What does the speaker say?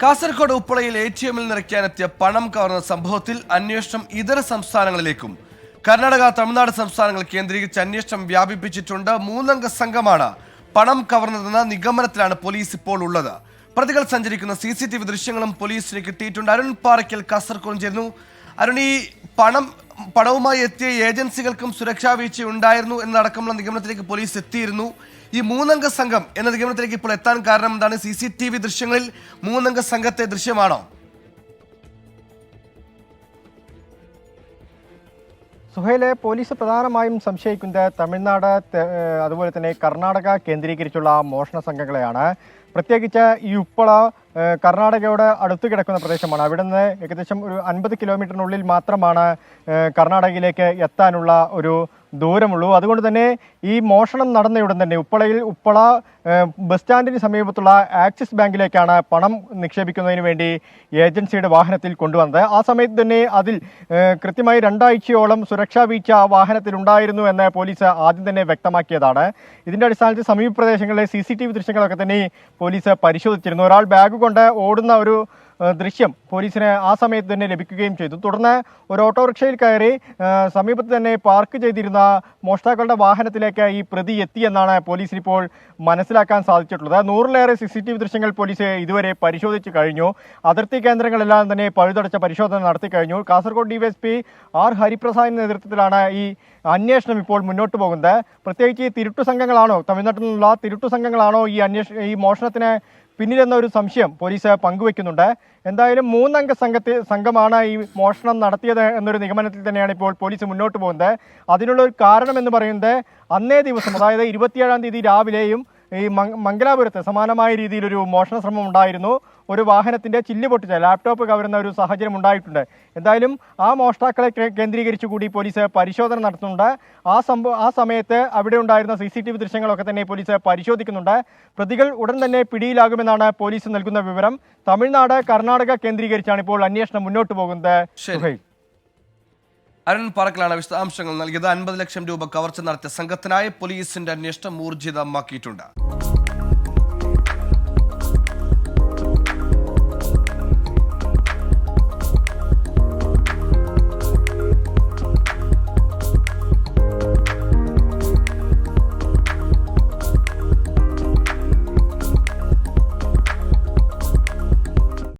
Kasaragod ഉപ്പളയിൽ A T എമ്മിൽ നിറയ്ക്കാനെത്തിയ പണം കവർന്ന സംഭവത്തിൽ അന്വേഷണം ഇതര സംസ്ഥാനങ്ങളിലേക്കും. കർണാടക തമിഴ്നാട് സംസ്ഥാനങ്ങൾ കേന്ദ്രീകരിച്ച് അന്വേഷണം വ്യാപിപ്പിച്ചിട്ടുണ്ട്. മൂന്നംഗ സംഘമാണ് പണം കവർന്നതെന്ന നിഗമനത്തിലാണ് പോലീസ് ഇപ്പോൾ ഉള്ളത്. പ്രതികൾ സഞ്ചരിക്കുന്ന സി സി ടി വി ദൃശ്യങ്ങളും പോലീസിന് കിട്ടിയിട്ടുണ്ട് അരുൺ പാറയ്ക്കൽ കാസർഗോഡ് ചേരുന്നു. അരുൺ ഈ പണം പണവുമായി എത്തിയ ഏജൻസികൾക്കും സുരക്ഷാ വീഴ്ച ഉണ്ടായിരുന്നു എന്നടക്കമുള്ള നിഗമനത്തിലേക്ക് പോലീസ് എത്തിയിരുന്നു. ഈ മൂന്നംഗ സംഘം എന്ന നിഗമനത്തിലേക്ക് ഇപ്പോൾ എത്താൻ കാരണം എന്താണ്? സി സി ടി വി ദൃശ്യങ്ങളിൽ മൂന്നംഗ സംഘത്തെ ദൃശ്യമാണോ? സുഹൈലെ പോലീസ് പ്രധാനമായും സംശയിക്കുന്നത് തമിഴ്നാട് അതുപോലെ തന്നെ കർണാടക കേന്ദ്രീകരിച്ചുള്ള മോഷണ സംഘങ്ങളെയാണ്. പ്രത്യേകിച്ച് ഈ ഉപ്പള കർണാടകയോട് അടുത്ത് കിടക്കുന്ന പ്രദേശമാണ്. അവിടെ നിന്ന് ഏകദേശം ഒരു അൻപത് കിലോമീറ്ററിനുള്ളിൽ മാത്രമാണ് കർണാടകയിലേക്ക് എത്താനുള്ള ഒരു ദൂരമുള്ളൂ. അതുകൊണ്ട് തന്നെ ഈ മോഷണം നടന്ന ഉടൻ തന്നെ. ഉപ്പളയിൽ ഉപ്പള ബസ് സ്റ്റാൻഡിന് സമീപത്തുള്ള ആക്സിസ് ബാങ്കിലേക്കാണ് പണം നിക്ഷേപിക്കുന്നതിന് വേണ്ടി ഏജൻസിയുടെ വാഹനത്തിൽ കൊണ്ടുവന്നത്. ആ സമയത്ത് തന്നെ അതിൽ കൃത്യമായി രണ്ടാഴ്ചയോളം സുരക്ഷാ വീഴ്ച ആ വാഹനത്തിൽ ഉണ്ടായിരുന്നു എന്ന് പോലീസ് ആദ്യം തന്നെ വ്യക്തമാക്കിയതാണ്. ഇതിന്റെ അടിസ്ഥാനത്തിൽ സമീപ പ്രദേശങ്ങളിലെ സി സി ടി വി ദൃശ്യങ്ങളൊക്കെ തന്നെ പോലീസ് പരിശോധിച്ചിരുന്നു. ഒരാൾ ബാഗ് കൊണ്ട് ഓടുന്ന ഒരു ദൃശ്യം പോലീസിന് ആ സമയത്ത് തന്നെ ലഭിക്കുകയും ചെയ്തു. തുടർന്ന് ഒരു ഓട്ടോറിക്ഷയിൽ കയറി സമീപത്ത് തന്നെ പാർക്ക് ചെയ്തിരുന്ന മോഷ്ടാക്കളുടെ വാഹനത്തിലേക്ക് ഈ പ്രതി എത്തിയെന്നാണ് പോലീസിന് ഇപ്പോൾ മനസ്സിലാക്കാൻ സാധിച്ചിട്ടുള്ളത്. നൂറിലേറെ സി സി ടി വി ദൃശ്യങ്ങൾ പോലീസ് ഇതുവരെ പരിശോധിച്ചു കഴിഞ്ഞു. അതിർത്തി കേന്ദ്രങ്ങളെല്ലാം തന്നെ പഴുതടച്ച പരിശോധന നടത്തി കഴിഞ്ഞു. കാസർഗോഡ് ഡിവൈഎസ്പി ആർ ഹരിപ്രസാദിന്റെ നേതൃത്വത്തിലാണ് ഈ അന്വേഷണം ഇപ്പോൾ മുന്നോട്ട് പോകുന്നത്. പ്രത്യേകിച്ച് ഈ തിരുട്ടു സംഘങ്ങളാണോ തമിഴ്നാട്ടിൽ നിന്നുള്ള തിരുട്ടു സംഘങ്ങളാണോ ഈ അന്വേഷ ഈ മോഷണത്തിന് പിന്നിലെന്ന ഒരു സംശയം പോലീസ് പങ്കുവെക്കുന്നുണ്ട്. എന്തായാലും മൂന്നംഗ സംഘത്തെ സംഘമാണ് ഈ മോഷണം നടത്തിയത് എന്നൊരു നിഗമനത്തിൽ തന്നെയാണ് ഇപ്പോൾ പോലീസ് മുന്നോട്ട് പോകുന്നത്. അതിനുള്ള ഒരു കാരണം എന്ന് പറയുന്നത് അന്നേ ദിവസം അതായത് ഇരുപത്തിയേഴാം തീയതി രാവിലെയും ഈ മംഗ- മംഗലാപുരത്ത് സമാനമായ രീതിയിലൊരു മോഷണ ശ്രമം ഉണ്ടായിരുന്നു ഒരു വാഹനത്തിന്റെ ചില്ല് പൊട്ടിച്ച ലാപ്ടോപ്പ് കവരുന്ന ഒരു സാഹചര്യം ഉണ്ടായിട്ടുണ്ട്. എന്തായാലും ആ മോഷ്ടാക്കളെ കേന്ദ്രീകരിച്ചു കൂടി പോലീസ് പരിശോധന നടത്തുന്നുണ്ട്. ആ സംഭവ ആ സമയത്ത് അവിടെ ഉണ്ടായിരുന്ന സി സി ടി വി ദൃശ്യങ്ങളൊക്കെ തന്നെ പോലീസ് പരിശോധിക്കുന്നുണ്ട്. പ്രതികൾ ഉടൻ തന്നെ പിടിയിലാകുമെന്നാണ് പോലീസ് നൽകുന്ന വിവരം. തമിഴ്നാട് കർണാടക കേന്ദ്രീകരിച്ചാണ് ഇപ്പോൾ അന്വേഷണം മുന്നോട്ട് പോകുന്നത്. അരുൺ പറക്കലാണ് വിശദാംശങ്ങൾ നൽകിയത്. അൻപത് ലക്ഷം രൂപ കവർച്ച നടത്തിയ സംഘത്തിനായി പോലീസിന്റെ അന്വേഷണം ഊർജിതമാക്കിയിട്ടുണ്ട്.